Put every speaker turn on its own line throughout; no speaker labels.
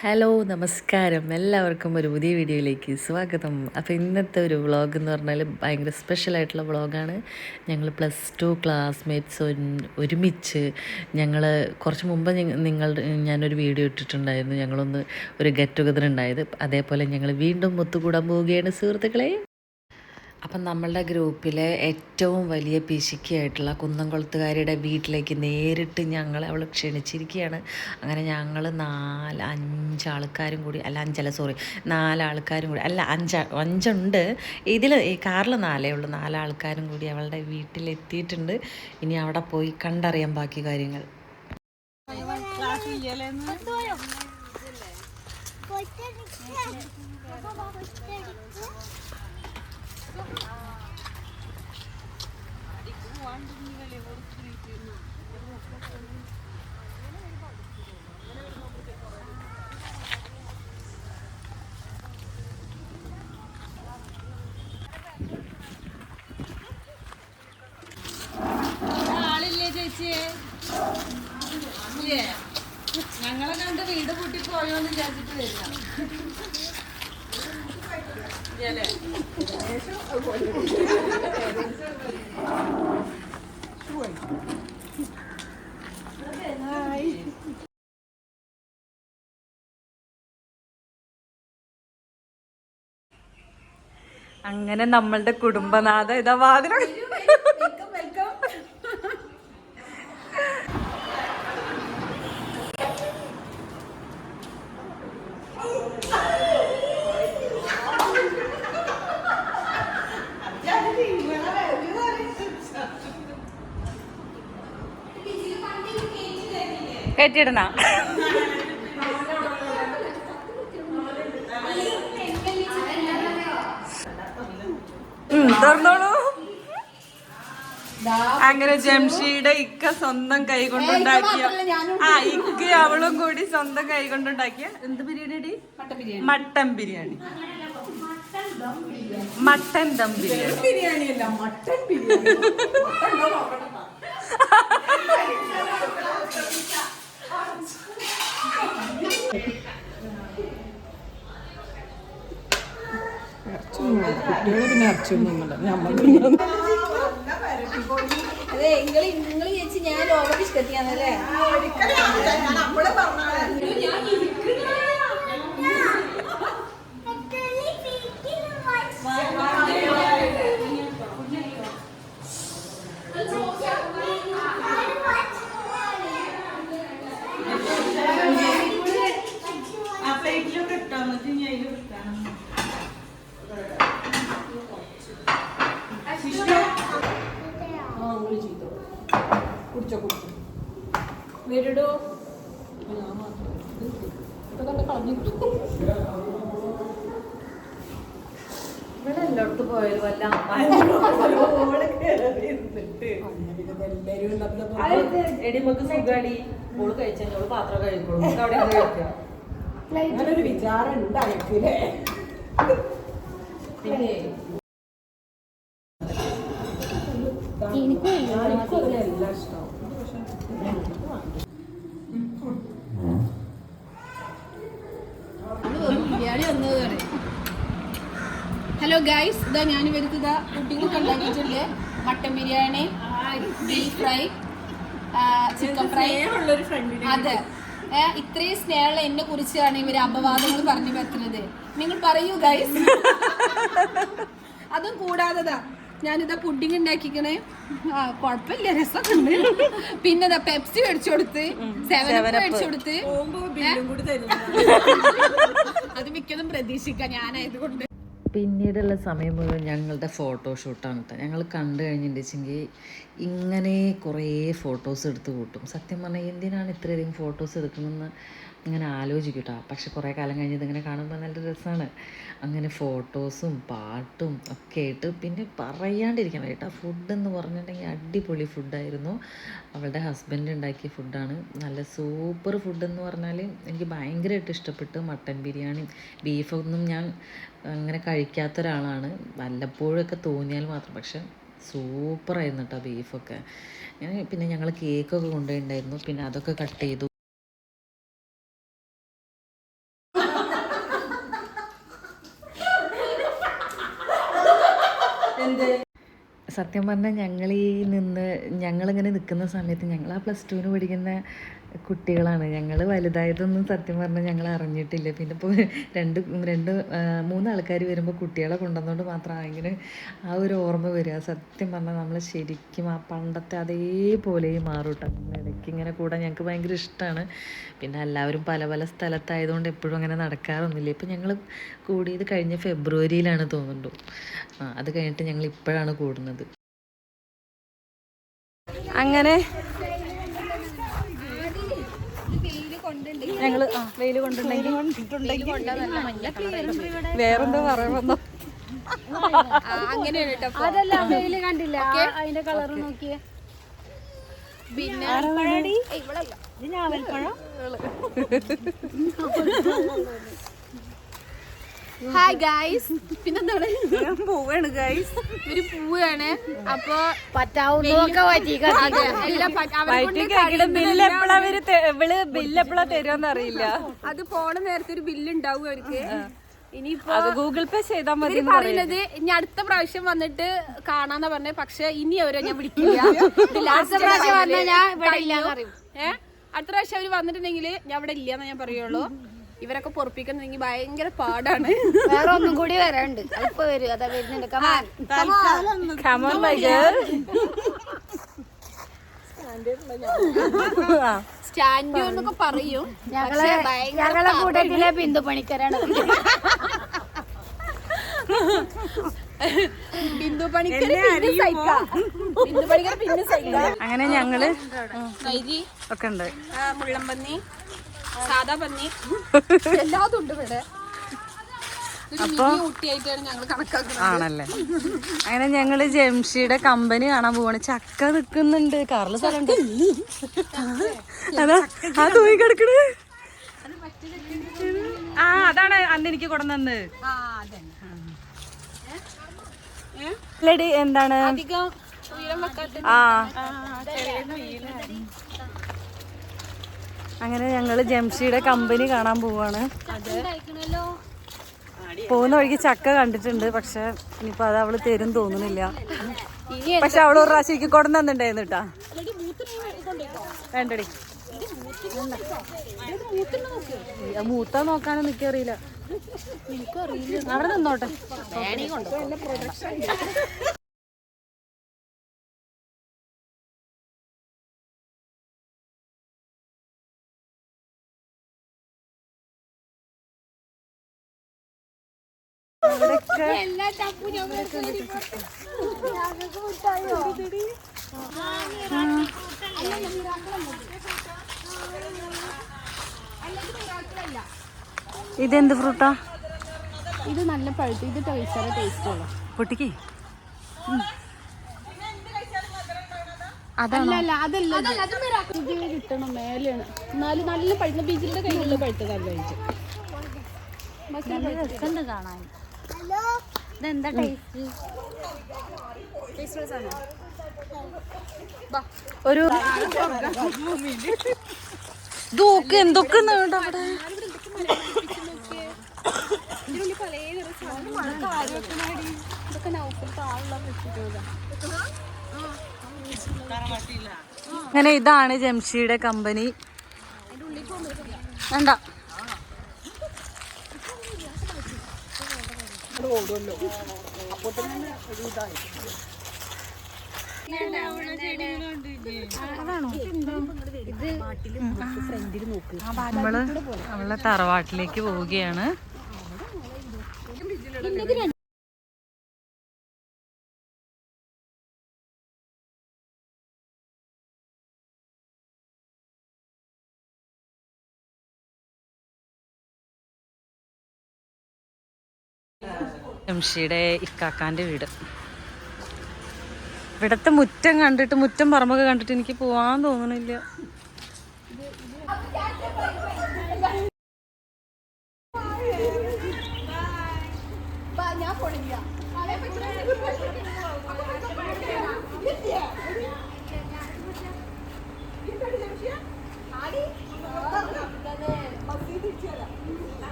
Hello നമസ്കാരം. എല്ലാവർക്കും ഒരു പുതിയ വീഡിയോയിലേക്ക് സ്വാഗതം. അപ്പോൾ ഇന്നത്തെ ഒരു വ്ളോഗ് എന്ന് പറഞ്ഞാൽ ഭയങ്കര സ്പെഷ്യൽ ആയിട്ടുള്ള വ്ളോഗാണ് ഞങ്ങൾ പ്ലസ് ടു ക്ലാസ്മേറ്റ്സ് ഒരുമിച്ച് ഞങ്ങൾ കുറച്ച് മുമ്പ് നിങ്ങൾ ഞാനൊരു വീഡിയോ ഇട്ടിട്ടുണ്ടായിരുന്നു. ഞങ്ങളൊന്ന് ഒരു ഗെറ്റ് ടുഗദർ ഉണ്ടായത് അതേപോലെ ഞങ്ങൾ വീണ്ടും ഒത്തുകൂടാൻ പോവുകയാണ് സുഹൃത്തുക്കളെ. അപ്പം നമ്മളുടെ ഗ്രൂപ്പിലെ ഏറ്റവും വലിയ പിശുക്കിയായിട്ടുള്ള കുന്നംകുളത്തുകാരിയുടെ വീട്ടിലേക്ക് നേരിട്ട് ഞങ്ങൾ അവൾ ക്ഷണിച്ചിരിക്കുകയാണ്. അങ്ങനെ ഞങ്ങൾ നാല് അഞ്ചാൾക്കാരും കൂടി അല്ല അഞ്ചല്ല സോറി നാലാൾക്കാരും കൂടി അല്ല അഞ്ച് അഞ്ചുണ്ട്. ഇതിൽ ഈ കാറിൽ നാലേ ഉള്ളൂ. നാലാൾക്കാരും കൂടി അവളുടെ വീട്ടിലെത്തിയിട്ടുണ്ട്. ഇനി അവിടെ പോയി കണ്ടറിയാം ബാക്കി കാര്യങ്ങൾ.
ചേച്ചിയെ ഇല്ലേ? ഞങ്ങളെ കണ്ട് വീട് പൂട്ടി പോയോന്ന് വിചാരിച്ചിട്ട് വരില്ല?
അങ്ങനെ നമ്മളുടെ കുടുംബനാഥ ഇതാ വാതില കെട്ടിടണ തുറന്നോളൂ. അങ്ങനെ ജംഷിയുടെ ഇക്ക സ്വന്തം കൈ കൊണ്ടുണ്ടാക്കിയ ആ ഇക്ക അവളും കൂടി സ്വന്തം കൈ കൊണ്ടുണ്ടാക്കിയ എന്ത് ബിരിയാണി മട്ടൻ ബിരിയാണി. മട്ടൻ ദം ബിരിയാണി.
ബിരിയാണി. അല്ല മട്ടൻ ബിരിയാണി കുട്ടികളെ പിന്നെ അരച്ചൊന്നുമില്ല നമ്മൾ
അതെ നിങ്ങൾ നിങ്ങൾ ചേച്ചി ഞാൻ ലോകം ഇഷ്ടത്തിയാന്നല്ലേ
കുടിച്ചോ കുടിച്ചോ. വീടിടോ
ഇവിടെ എല്ലായിടത്തും പോയാലും വല്ല എടി നമുക്ക് സുഖാടി. ഓൾ കഴിച്ചാൽ ഓൾ പാത്രം കഴിക്കോളൂ അവിടെ ഇരുന്ന് കഴിക്കാം.
അങ്ങനൊരു വിചാരം ഉണ്ട് അനക്കില്ലേ
പിന്നെ?
എനിക്കും അതിലെല്ലാം ഇഷ്ടമാവും
വന്നത് ഹലോ ഗൈസ് ഇതാ ഞാൻ ഇവർക്ക് ഇതാ കുട്ടികൾക്ക് ഉണ്ടാക്കിയിട്ടുണ്ട് mutton biryani beef fry chicken fry അതെ. ഇത്രയും സ്നേഹമുള്ള എന്നെ കുറിച്ചാണ് ഇവർ അപവാദങ്ങൾ പറഞ്ഞു പറ്റുന്നത് നിങ്ങൾ പറയൂ ഗൈസ് അതും കൂടാതെതാ ഞാനിതാ പുഡിങ് ഉണ്ടാക്കിക്കണേ ആ കുഴപ്പമില്ല രസമൊക്കെ പിന്നെ ഇതാ പെപ്സി മേടിച്ചു കൊടുത്ത്. സെവൻ മേടിച്ചു കൊടുത്ത്. അത് മിക്കതും പ്രതീക്ഷിക്കാം ഞാനായതുകൊണ്ട്.
പിന്നീടുള്ള സമയം മുഴുവൻ ഞങ്ങളുടെ ഫോട്ടോഷൂട്ടാണ് കേട്ടോ ഞങ്ങൾ കണ്ടു കഴിഞ്ഞിട്ടുണ്ടെങ്കിൽ ഇങ്ങനെ കുറേ ഫോട്ടോസ് എടുത്ത് കൂട്ടും. സത്യം പറഞ്ഞാൽ എന്തിനാണ് ഇത്രയധികം ഫോട്ടോസ് എടുക്കണമെന്ന് ഇങ്ങനെ ആലോചിക്കും കേട്ടോ പക്ഷെ കുറേ കാലം കഴിഞ്ഞ് ഇതിങ്ങനെ കാണുമ്പോൾ നല്ല രസമാണ് അങ്ങനെ ഫോട്ടോസും പാട്ടും ഒക്കെ ആയിട്ട് പിന്നെ പറയാണ്ടിരിക്കണം കേട്ടോ. ഫുഡ് എന്ന് പറഞ്ഞിട്ടുണ്ടെങ്കിൽ അടിപൊളി ഫുഡായിരുന്നു അവളുടെ ഹസ്ബൻഡ് ഉണ്ടാക്കിയ ഫുഡാണ് നല്ല സൂപ്പർ ഫുഡ് എന്ന് പറഞ്ഞാൽ എനിക്ക് ഭയങ്കരമായിട്ട് ഇഷ്ടപ്പെട്ടു. മട്ടൻ ബിരിയാണി ബീഫൊന്നും ഞാൻ അങ്ങനെ കഴിക്കാത്ത ഒരാളാണ്. വല്ലപ്പോഴൊക്കെ തോന്നിയാൽ മാത്രം. പക്ഷെ സൂപ്പറായിരുന്നു കേട്ടോ ബീഫൊക്കെ പിന്നെ ഞങ്ങൾ കേക്കൊക്കെ കൊണ്ടുപോയിട്ടുണ്ടായിരുന്നു പിന്നെ അതൊക്കെ കട്ട് ചെയ്തു. സത്യം പറഞ്ഞാൽ ഞങ്ങളീ നിന്ന് ഞങ്ങളിങ്ങനെ നിൽക്കുന്ന സമയത്ത് ഞങ്ങൾ ആ പ്ലസ് ടുവിന് പഠിക്കുന്ന കുട്ടികളാണ്. ഞങ്ങൾ വലുതായതൊന്നും സത്യം പറഞ്ഞാൽ ഞങ്ങൾ അറിഞ്ഞിട്ടില്ല. പിന്നെ ഇപ്പോൾ രണ്ട് രണ്ട് ആ, മൂന്ന് ആൾക്കാർ വരുമ്പോൾ കുട്ടികളെ കൊണ്ടുവന്നുകൊണ്ട് മാത്രം ഇങ്ങനെ ആ ഒരു ഓർമ്മ വരിക സത്യം പറഞ്ഞാൽ നമ്മൾ ശരിക്കും ആ പണ്ടത്തെ അതേപോലെ മാറും കേട്ടോ ഇടയ്ക്ക് ഇങ്ങനെ കൂടാൻ ഞങ്ങൾക്ക് ഭയങ്കര ഇഷ്ടമാണ് പിന്നെ എല്ലാവരും പല പല സ്ഥലത്തായതുകൊണ്ട് എപ്പോഴും അങ്ങനെ നടക്കാറൊന്നുമില്ല. ഇപ്പം ഞങ്ങൾ കൂടിയത് കഴിഞ്ഞ ഫെബ്രുവരിയിലാണ് തോന്നുന്നുണ്ടു ആ അത് കഴിഞ്ഞിട്ട് ഞങ്ങൾ ഇപ്പോഴാണ് കൂടുന്നത്.
അങ്ങനെ ഞങ്ങൾ വെയിൽ കൊണ്ടുണ്ടെങ്കിൽ വേറെന്തോ പറയുമ്പോ
അങ്ങനെയാണ് കേട്ടോ
അതല്ല വെയിൽ കണ്ടില്ല. അതിന്റെ കളർ നോക്കിയേ.
പിന്നെ
ഇത് ഞാവൽപ്പഴം?
ഹായ് ഗായ്സ് പിന്നെന്താണ്?
പോവാണ് ഗൈസ്
ഒരു പൂവാണ്. അപ്പൊ
പറ്റാവുന്ന തരുമെന്ന് അറിയില്ല.
അത് പോണ നേരത്തെ ഒരു ബില്ല് ഉണ്ടാവും അവർക്ക്. ഇനിയിപ്പോ
അത് ഗൂഗിൾ പേ ചെയ്താൽ മതി
ഇവർ പറയുന്നത് ഇനി അടുത്ത പ്രാവശ്യം വന്നിട്ട് കാണാന്നാ പറഞ്ഞ. പക്ഷെ ഇനി അവരെ ഞാൻ വിളിക്കില്ല. ലാസ്റ്റ്
പ്രാവശ്യം വന്നാ ഞാൻ ഇവിടെ
ഇല്ല. അടുത്ത പ്രാവശ്യം അവർ വന്നിട്ടുണ്ടെങ്കിൽ ഞാൻ ഇവിടെ ഇല്ലാന്ന് ഞാൻ പറയുള്ളൂ. ഇവരൊക്കെ പൊറപ്പിക്കുന്നെങ്കിൽ ഭയങ്കര പാടാണ്.
വേറെ ഒന്നും കൂടി വരാണ്ട്. ഇപ്പൊ വരും. അതാ വരുന്നുണ്ട്.
സ്റ്റാൻഡ് എന്നൊക്കെ പറയും.
ഞങ്ങളെ ഞങ്ങളെ കൂട്ടത്തിലെ ബിന്ദു പണിക്കരാണ്
ബിന്ദു പണിക്കർ പിന്നെ സഹിക്കാം. ബിന്ദു പണിക്കർ പിന്നെ സഹിക്കാം.
അങ്ങനെ
ഞങ്ങൾ
ഒക്കെ ഉണ്ട്.
ആ, സാദാ പന്നി. എല്ലാതും ഉണ്ട് ഇവിടെ. അപ്പോ മിനി ഞങ്ങൾ കണക്കാക്കുന്നത്.
ആണല്ലേ? അങ്ങനെ ഞങ്ങൾ ജംഷിയുടെ കമ്പനി കാണാൻ പോവാണ്. ചക്ക നിക്കുന്നുണ്ട്. കാറിൽ സ്ഥലം അതാ ആ തൂങ്ങി കിടക്കണ്. ആ അതാണ് അന്ന് എനിക്ക് കൊണ്ടുവന്നത് ലഡി എന്താണ്?
അധികം ഉയരം വെക്കാത്ത
ആ. അങ്ങനെ ഞങ്ങൾ ജംഷിയുടെ കമ്പനി കാണാൻ പോവാണ്. പോകുന്ന വഴിക്ക് ചക്ക കണ്ടിട്ടുണ്ട് പക്ഷെ ഇനിയിപ്പോ അത് അവൾ തരും തോന്നുന്നില്ല.
ഇനി
പക്ഷെ അവൾ ഒരു പ്രാവശ്യം എനിക്ക് കൊടം തന്നിണ്ടായിരുന്നു കേട്ടാ. വേണ്ടടി. മൂത്ത മൂത്ത നോക്കാനൊന്നും എനിക്കറിയില്ല അവിടെ നിന്നോട്ടെ.
എല്ലാ ചപ്പു ഞാൻ
ഇതെന്ത് ഫ്രൂട്ടാ?
ഇത് നല്ല പഴുത്ത് ഇത് ടേസ്റ്റ് ടേസ്റ്റ് ഉള്ളു.
പൊട്ടിക്ക്.
അതല്ല അതല്ല ഇത് കിട്ടണം മേലെയാണ്. എന്നാലും നല്ല പഴുത്ത ബീച്ചിന്റെ കയ്യിലുള്ള പഴുത്തതല്ല കഴിച്ചു
കാണാൻ. ഇതെന്താ ടേസ്റ്റ് ഒരു ദൂക്ക് എന്തൊക്കെ ഉണ്ട് അവിടെ? അങ്ങനെ ഇതാണ് ജംഷിയുടെ കമ്പനി വേണ്ട. നമ്മൾ നമ്മളെ തറവാട്ടിലേക്ക് പോവുകയാണ്. ജംഷിയുടെ ഇക്കാക്കാന്റെ വീട്. ഇവിടത്തെ മുറ്റം കണ്ടിട്ട് മുറ്റം പറമ്പൊക്കെ കണ്ടിട്ട് എനിക്ക് പോവാൻ തോന്നണില്ല.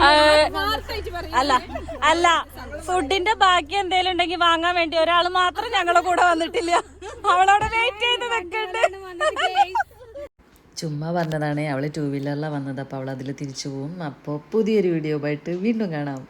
ആ, അല്ല അല്ല ഫുഡിന്റെ ബാക്കി എന്തേലും ഉണ്ടെങ്കിൽ വാങ്ങാൻ വേണ്ടി ഒരാൾ മാത്രം ഞങ്ങളെ കൂടെ വന്നിട്ടില്ല. അവളവിടെ വെയിറ്റ് ചെയ്ത് വെക്കണ്ട്
ചുമ്മാ വന്നതാണ് അവൾ ടൂ വീലറിലാണ് വന്നത് അപ്പോൾ അവൾ അതിൽ തിരിച്ചു പോവും. അപ്പോൾ പുതിയൊരു വീഡിയോ ആയിട്ട് വീണ്ടും കാണാം.